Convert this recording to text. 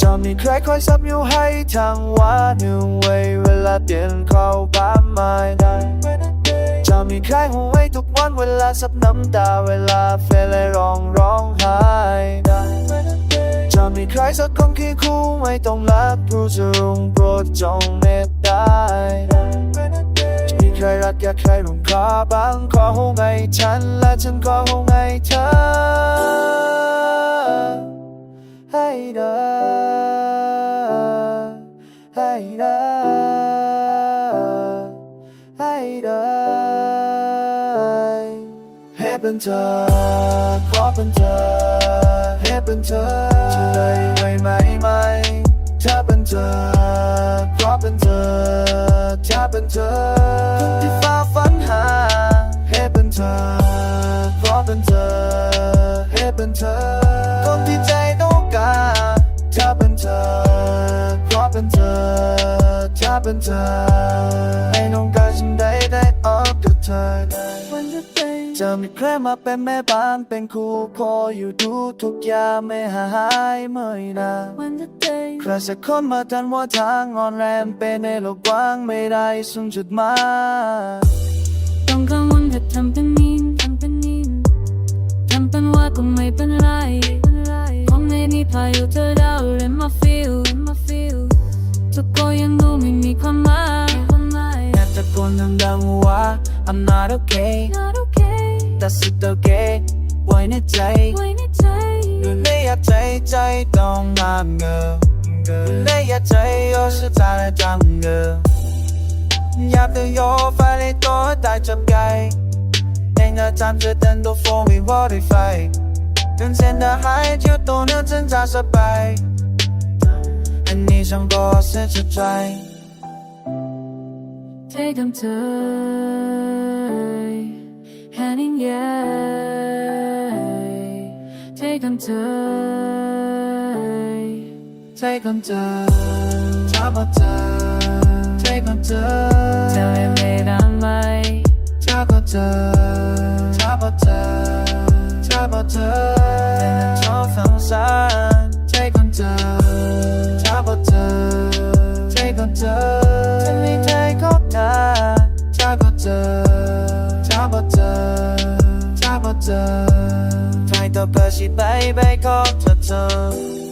จะมีใครคอยซับอยู่ให้ทางวันหนึ่งไว้เวลาเปลี่ยนเข้าบ้านไม่ได้จะมีใครหัวไว้ทุกวันเวลาซับน้ำตาเวลาเฟลเลยร้องร้องไห้ได้จะมีใครสักคนคีย์คู่ไม่ต้องรักรู้จะรุงโปรดจงเมตตาจะมีใครรักอยากใครรุงขอบ้างขอหงให้ฉันและฉันขอหงให้เธอ ให้เด้ให้เด้อให้เด้ ให้เป็นเธอขอเป็นเธอให้เป็นเธอจะได้ไหมไหมไหมถ้าเป็นเธอขอเป็นเธอถ้าเป็นเธอที่ฟ้าฝันหาให้เป็นเธอขอเป็นเธอให้เป็นเธอ เป็นเธอให้น้องการฉันได้ได้ออกกับเธอจะมีใครมาเป็นแม่บ้านเป็นครูพออยู่ดูทุกอย่างไม่หายเมื่อยนาน When the day ใครสักคนมาทันว่าทางอ่อนแรงเป็นในโลกกว้างไม่ได้ส่งจุดหมายต้องกังวลถ้าทำเป็นนินทำเป็นนินทำเป็นว่าก็ไม่เป็นไรคงไม่มีพายุเธอ I'm not okay not okay แต่สุดโอเคไว้ในใจไว้ในใจอยู่ในอยากใจใจต้องงามเงออยู่ในอยากใจโยสุดท้ายจังเง 퇴감털 한인 야이 퇴감털 퇴감털 잡았다 퇴감털 Time made on my 잡았다 잡았다 잡았다 나는 저 평산 퇴감털 ชอบว่าเธ